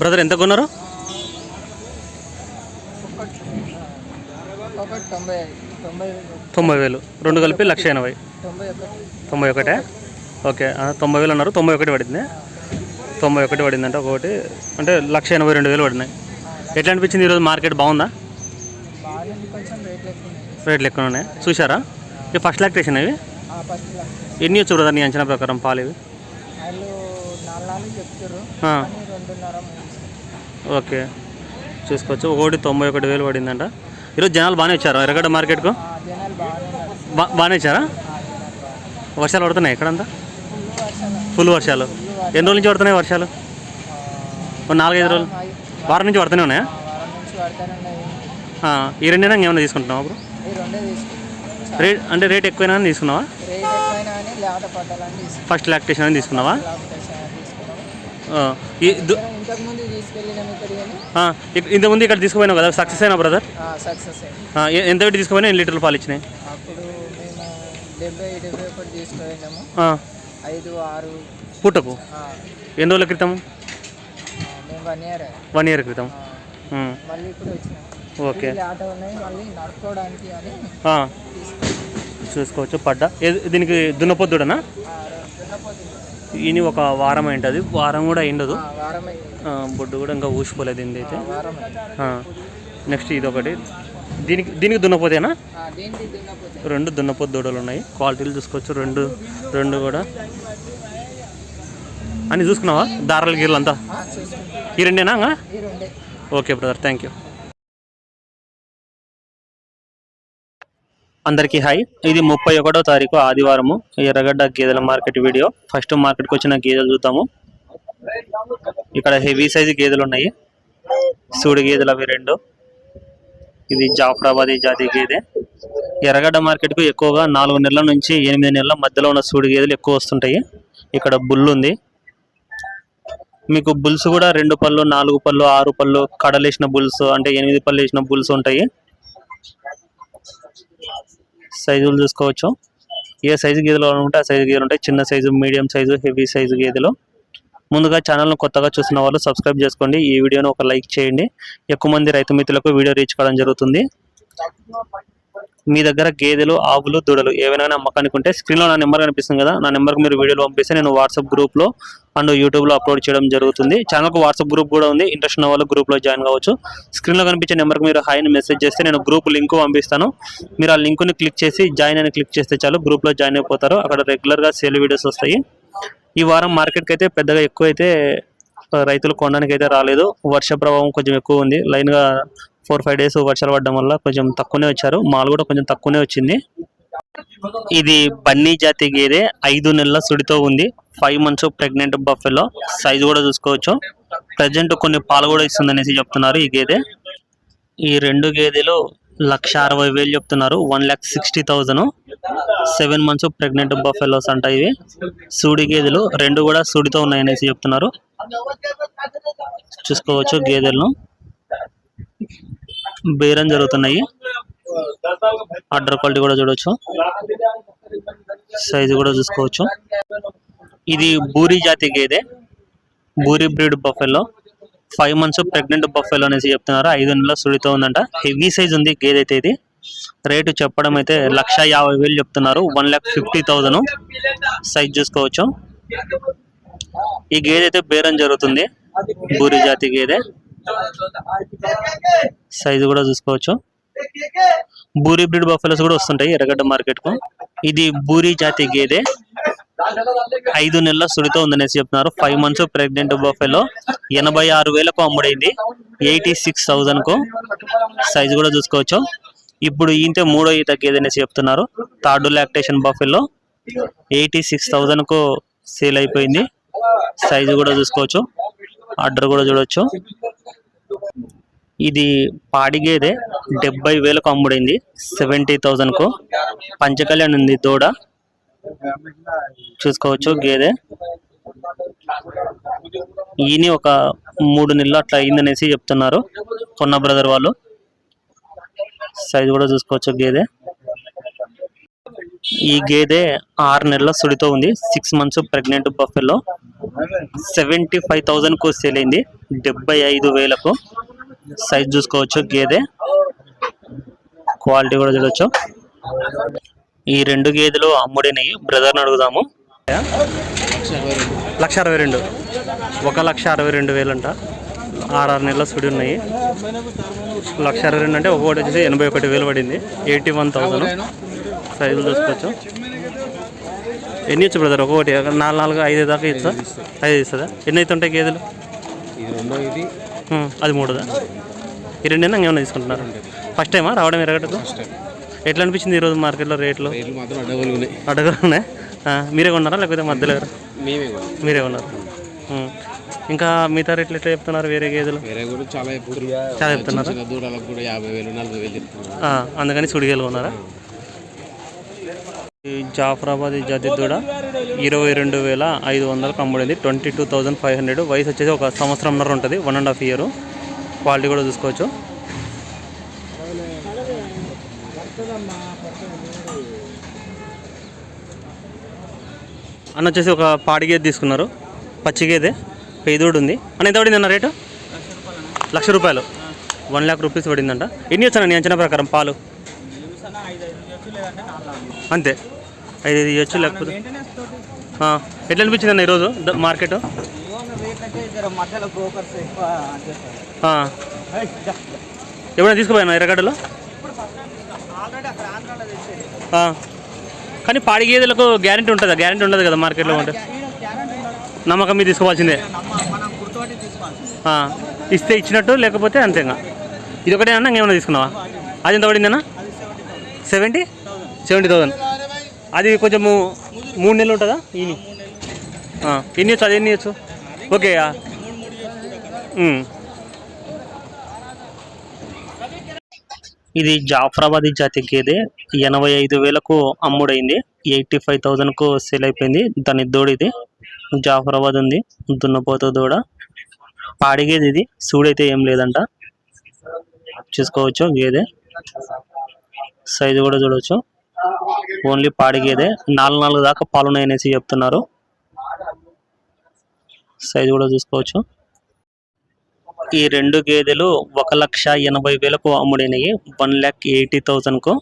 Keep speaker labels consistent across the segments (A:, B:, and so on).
A: Brother ఎంత కొన్నారు?
B: తొంభై
A: వేలు. రెండు కలిపి లక్ష ఎనభై.
B: తొంభై ఒకటి?
A: ఓకే. తొంభై వేలు అన్నారు. తొంభై ఒకటి పడింది. తొంభై ఒకటి పడిందంటే ఒకటి. అంటే లక్ష ఎనభై రెండు వేలు పడినాయి. ఎట్లా అనిపించింది ఈరోజు మార్కెట్? బాగుందా?
B: రేట్లు ఎక్కువ ఉన్నాయి.
A: చూసారా ఇవి ఫస్ట్ లాక్టేషన్ ఇవి? ఎన్ని వచ్చు బ్రదర్ నీ అంచనా ప్రకారం పాలు ఇవి? ఓకే. చూసుకోవచ్చు. ఒకటి తొంభై ఒకటి వేలు పడిందంట. ఈరోజు జనాలు బాగానే వచ్చారు? ఎర్రగడ్డ మార్కెట్కు?
B: బాగానే ఉన్నారు
A: బా బాగానే వచ్చారా? వర్షాలు పడుతున్నాయి ఎక్కడంతా?
B: ఫుల్ వర్షాలు.
A: ఎన్ని రోజుల నుంచి పడుతున్నాయి వర్షాలు? నాలుగైదు రోజులు. వారం నుంచి పడుతూనే ఉన్నాయా? ఈ రెండైనా ఏమైనా తీసుకుంటున్నావా అప్పుడు రేట్ అంటే రేట్ ఎక్కువైనా తీసుకున్నావా? ఫస్ట్ లాక్టేషన్ అని తీసుకున్నావా?
B: ఇంతకుముందు ఇక్కడ
A: తీసుకుపోయినావు కదా సక్సెస్ అయినా బ్రదర్?
B: సక్సెస్
A: ఎంత పెట్టి తీసుకుపోయినా ఎన్ని లీటర్లు పాలు ఇచ్చినాయి? పూటకు? ఎన్ని రోజుల క్రితం?
B: One year.
A: క్రితం. ఓకే. చూసుకోవచ్చు పడ్డా. దీనికి దున్నపోద్దుడనా. ఈయన ఒక వారం అయింటుంది. వారం కూడా అయిండదు. బొడ్డు కూడా ఇంకా ఊసిపోలేదు దీని అయితే. నెక్స్ట్ ఇది ఒకటి దీనికి దీనికి దున్నపోతేనా రెండు దున్నపోతు దూడలు ఉన్నాయి. క్వాలిటీలు చూసుకోవచ్చు. రెండు రెండు కూడా. అన్ని చూసుకున్నావా? దారాల గీరలు అంతా? ఈ రెండేనా ఓకే బ్రదర్ థ్యాంక్ యూ. అందరికీ హాయ్ ఇది ముప్పై ఒకటో తారీఖు ఆదివారము. ఎర్రగడ్డ గేదెల మార్కెట్ వీడియో. ఫస్ట్ మార్కెట్కి వచ్చిన గేదెలు చూద్దాము. ఇక్కడ హెవీ సైజు గేదెలు ఉన్నాయి. సూడి గేదెలు అవి రెండు. ఇది జాఫరాబాదీ జాతి గేదె. ఎర్రగడ్డ మార్కెట్కు ఎక్కువగా నాలుగు నెలల నుంచి ఎనిమిది నెలల మధ్యలో ఉన్న సూడి గేదెలు ఎక్కువ వస్తుంటాయి. ఇక్కడ బుల్ ఉంది. మీకు బుల్స్ కూడా రెండు పళ్ళు నాలుగు పళ్ళు ఆరు పళ్ళు కడలేసిన బుల్స్ అంటే ఎనిమిది పళ్ళు వేసిన బుల్స్ ఉంటాయి. సైజులు చూసుకోవచ్చు. ఏ సైజు గేదెలు ఉంటే ఆ సైజు గేదెలు ఉంటాయి. చిన్న size medium size heavy size గేదెలు. ముందుగా ఛానల్ను కొత్తగా చూసిన వాళ్ళు సబ్స్క్రైబ్ చేసుకోండి. ఈ వీడియోను ఒక లైక్ చేయండి. ఎక్కువ మంది రైతు మిత్రులకు వీడియో రీచ్ కావడం జరుగుతుంది. మీ దగ్గర గేదెలు ఆవులు దూడలు ఏవైనా అమ్మకానికి ఉంటే స్క్రీన్లో నా నెంబర్ కనిపిస్తుంది కదా నా నెంబర్కి మీరు వీడియోలు పంపిస్తే నేను వాట్సాప్ గ్రూప్లో అండ్ యూట్యూబ్లో అప్లోడ్ చేయడం జరుగుతుంది. ఛానల్కి వాట్సాప్ గ్రూప్ కూడా ఉంది ఇంట్రెస్ట్ ఉన్న వాళ్ళు గ్రూప్లో జాయిన్ కావచ్చు. స్క్రీన్లో కనిపించే నెంబర్కి మీరు హాయ్ మెసేజ్ చేస్తే నేను గ్రూప్ లింక్ పంపిస్తాను. మీరు ఆ లింక్ని క్లిక్ చేసి జాయిన్ అని క్లిక్ చేస్తే చాలు గ్రూప్లో జాయిన్ అయిపోతారు. అక్కడ రెగ్యులర్గా సేల్ వీడియోస్ వస్తాయి. ఈ వారం మార్కెట్కి అయితే పెద్దగా ఎక్కువ అయితే రైతులు కొనడానికి అయితే రాలేదు. వర్ష ప్రభావం కొంచెం ఎక్కువ ఉంది. లైన్గా ఫోర్ ఫైవ్ డేస్ వర్షాలు పడడం వల్ల కొంచెం తక్కువనే వచ్చారు. మాల్ కూడా కొంచెం తక్కువనే వచ్చింది. ఇది బన్నీ జాతి గేదె ఐదు నెలల సుడితో ఉంది. Five months pregnant buffalo. Size కూడా చూసుకోవచ్చు. ప్రజెంట్ కొన్ని పాలు కూడా ఇస్తుంది అనేసి చెప్తున్నారు ఈ గేదె. ఈ రెండు గేదెలు లక్ష అరవై వేలు చెప్తున్నారు. One lakh sixty thousand. Seven months pregnant buffaloes అంట ఇవి. సూడి గేదెలు రెండు కూడా సూడితో ఉన్నాయనేసి చెప్తున్నారు. చూసుకోవచ్చు గేదెలను. బేరం జరుగుతున్నాయి. అడ్డర్ క్వాలిటీ కూడా చూడవచ్చు సైజు కూడా చూసుకోవచ్చు. ఇది బూరి జాతి గేదె బూరి breed buffalo. Five months pregnant buffalo అనేసి చెప్తున్నారు. ఐదు నెలల సుడితో ఉందంట. హెవీ సైజ్ ఉంది గేదె అయితే ఇది. రేటు చెప్పడం అయితే లక్ష యాభై వేలు చెప్తున్నారు. One lakh fifty thousand. Size చూసుకోవచ్చు. ఈ గేదె అయితే బేరం జరుగుతుంది. బూరి జాతి గేదె సైజు కూడా చూసుకోవచ్చు. బూరి బ్రిడ్ బఫెలోస్ కూడా వస్తుంటాయి ఎర్రగడ్డ మార్కెట్కు ఇది బూరి జాతి గేదె. ఐదు నెలల సుడితో ఉందనేసి చెప్తున్నారు. ఫైవ్ మంత్స్ ప్రెగ్నెంట్ బఫెలో ఎనభై ఆరు వేలకు అమ్ముడైంది. ఎయిటీ సిక్స్ థౌజండ్కు సైజు కూడా చూసుకోవచ్చు. ఇప్పుడు ఈంతే మూడో ఈత గేదె అనేసి చెప్తున్నారు. Third lactation buffalo eighty six థౌజండ్కు sale అయిపోయింది. సైజు కూడా చూసుకోవచ్చు. ఆర్డర్ కూడా చూడొచ్చు. ఇది పాడి గేదె డెబ్బై వేలకు అమ్ముడైంది. సెవెంటీ థౌజండ్కు. పంచకళ్యాణ్ ఉంది దూడ. చూసుకోవచ్చు గేదె. ఈయన ఒక మూడు నెలలు అట్లా అయిందనేసి చెప్తున్నారు కొన్న బ్రదర్ వాళ్ళు. సైజ్ కూడా చూసుకోవచ్చు గేదె. ఈ గేదె ఆరు నెలల సుడితో ఉంది. Six months pregnant buffalo. Seventy five థౌజండ్కు sale అయింది. డెబ్బై ఐదు వేలకు. సైజ్ చూసుకోవచ్చు గేదె. క్వాలిటీ కూడా చూడొచ్చు. ఈ రెండు గేదెలు అమ్ముడినవి. బ్రదర్ని అడుగుదాము. లక్ష అరవై రెండు. ఒక లక్ష అరవై రెండు వేలు అంట ఆరు నెలల సుడి ఉన్నాయి. లక్ష అరవై రెండు అంటే ఒక్కొక్కటి వచ్చేసి ఎనభై ఒకటి వేలు పడింది. Eighty one thousand. సైజులు చూసుకోవచ్చు. ఎన్ని ఇచ్చు బ్రదర్? ఒక్కొక్కటి నాలుగు నాలుగు ఐదు దాకా ఇచ్చా? ఐదు ఇస్తుందా? ఎన్ని అయితే ఉంటాయి గేదెలు అది మూడుదా? ఈ రెండైనా? ఇంకేమైనా తీసుకుంటున్నారు? ఫస్ట్ టైమా రావడం ఎరగటకు? ఎట్లా అనిపించింది ఈరోజు మార్కెట్లో రేట్లు? అడగనే మీరే కొన్నారా? లేకపోతే మధ్యలో మీరే ఉన్నారు ఉం. ఇంకా మిగతా రేట్లు ఎట్లా చెప్తున్నారు వేరే గేదెలు?
C: చాలా చెప్తున్నారు.
A: చాలా చెప్తున్నారు.
C: చిన్న దూడలకు కూడా యాభై వేలు నలభై వేలు చెప్తున్నారు
A: ఆ, అందుకని సుడిగేలు ఉన్నారా ఈ జాఫరాబాద్ జాతి దూడ ఇరవై రెండు వేల ఐదు వందలకు అమ్ముడింది twenty two thousand five hundred. వయసు వచ్చేసి ఒక సంవత్సరంన్నర ఉంటుంది. One and half year quality కూడా చూసుకోవచ్చు. అన్న వచ్చేసి ఒక పాడి గేదె తీసుకున్నారు. పచ్చి గేదె పెయిదోడు ఉంది. అన్న ఎంత పడింది అన్న రేటు? లక్ష రూపాయలు. వన్ ల్యాక్ రూపీస్ పడిందంట. ఎన్ని వచ్చానండి అంచనా ప్రకారం పాలు? అంతే. ఐదు ఐదు ఇవ్వచ్చు లేకపోతే ఎట్లా అనిపించింది అన్న ఈరోజు? మార్కెట్? ఎప్పుడైనా తీసుకుపోయాను ఎర్రగడ్డలో? కానీ పాడి గేదెలకు గ్యారంటీ ఉంటుందా? గ్యారంటీ ఉండదు కదా మార్కెట్లో ఉంటే. నమ్మకం మీద తీసుకోవాల్సిందే. ఇస్తే ఇచ్చినట్టు లేకపోతే అంతేగా. ఇది ఒకటే అన్న? ఇంకేమైనా తీసుకున్నావా? అది ఎంత పడిందన్నా సెవెంటీ? Seventy thousand. అది కొంచెము మూడు నెలలు ఉంటుందా? ఇన్ని? ఆ, ఎన్ని వచ్చు అది ఎన్ని వచ్చు ఓకే ఇది జాఫరాబాదీ జాతి గేదె ఎనభై ఐదు వేలకు అమ్ముడైంది. ఎయిటీ ఫైవ్ థౌజండ్కు సేల్ అయిపోయింది. దాని దూడ ఇది. జాఫరాబాద్ ఉంది. దున్నపోత దూడ. పాడిగేది ఇది. సూడైతే ఏం లేదంట. చూసుకోవచ్చు గేదె. సైజు కూడా చూడవచ్చు ఓన్లీ పాడి గేదె నాలుగు నాలుగు దాకా పాలు ఉన్నాయనేసి చెప్తున్నారు. సైజు కూడా చూసుకోవచ్చు. ఈ రెండు గేదెలు ఒక లక్ష ఎనభై వేలకు అమ్ముడైనవి. వన్ ల్యాక్ ఎయిటీ థౌజండ్కు.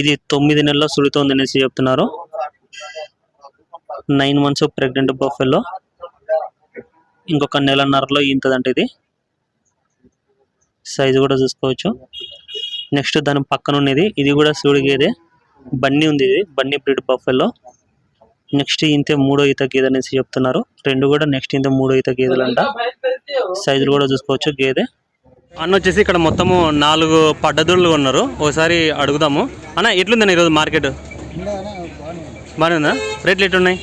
A: ఇది తొమ్మిది నెలల్లో సుడుతోంది అనేసి చెప్తున్నారు. Nine months pregnant buffalo. ఇంకొక నెలన్నరలో ఇంతదంట ఇది. సైజు కూడా చూసుకోవచ్చు. నెక్స్ట్ దాని పక్కన ఉన్నది ఇది కూడా సూడి గేదె బన్నీ ఉంది ఇది బన్నీ బ్రీడ్ బఫెల్లో. నెక్స్ట్ ఇంతే మూడో ఈత గేదె అనేసి చెప్తున్నారు. రెండు కూడా నెక్స్ట్ ఇంత మూడో ఈత గేదెలు అంట సైజులు కూడా చూసుకోవచ్చు గేదె. అన్న వచ్చేసి ఇక్కడ మొత్తము నాలుగు పడ్డదుళ్ళు ఉన్నారు ఒకసారి అడుగుదాము. అన్న ఎట్లుందన్న ఈరోజు మార్కెట్? బాగానే ఉందా రేట్లు ఎట్లున్నాయి?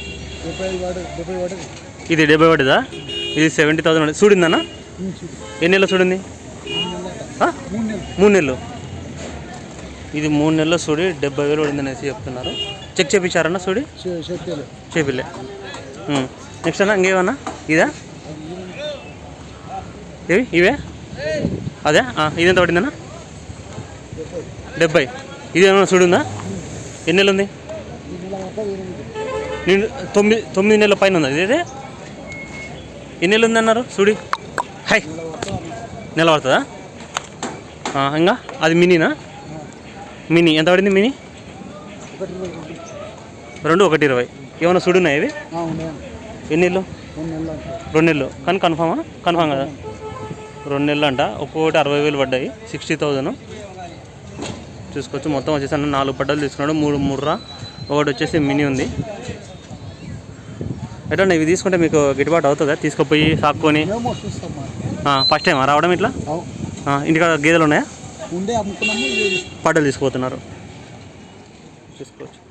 A: ఇది డెబ్బై ఒకటిదా ఇది సెవెంటీ థౌసండ్ చూడిందన్న ఎన్ని నెలలు చూడింది మూడు నెలలు. ఇది మూడు నెలలు చూడి డెబ్బై వేలు పడింది అనేసి చెప్తున్నారు. చెక్ చేపించారన్న
B: చెప్పాలి
A: చేపిల్లే నెక్స్ట్ అన్న ఇంకేమన్నా? ఇదా? ఇవి ఇవే? అదే? ఆ, ఇది ఎంత పడిందన్న? డెబ్బై. ఇది ఏమన్నా చూడుందా ఎన్ని నెలలు ఉంది? నేను తొమ్మిది తొమ్మిది నెలల పైన ఉంది? ఇదే ఎన్ని నెలలు ఉంది అన్నారు చూడి హై! నెల పడుతుందా? ఇంకా? అది మినీనా? మినీ. ఎంత పడింది మినీ? రెండు ఒకటి ఇరవై. ఏమైనా చూడున్నాయి ఇవి? ఎన్ని నెలలు? రెండు నెలలు కానీ కన్ఫామా? కన్ఫామ్ కదా. రెండు నెలలు అంట. ఒక్కొక్కటి అరవై వేలు పడ్డాయి. Sixty thousand. చూసుకోవచ్చు. మొత్తం వచ్చేసి అన్న నాలుగు పడ్డలు తీసుకున్నాడు. మూడు ముర్రా. ఒకటి వచ్చేసి మినీ ఉంది. ఎట్లా ఇవి తీసుకుంటే మీకు గిట్టుబాటు అవుతుందా? తీసుకుపోయి సాక్కొని? ఫస్ట్ టైం రావడం ఇట్లా? ఇంటికాడ గేదెలు ఉన్నాయా?
B: ఉండే అమ్ముకున్నాము
A: పడ్డలు తీసుకుపోతున్నారు. చూసుకోవచ్చు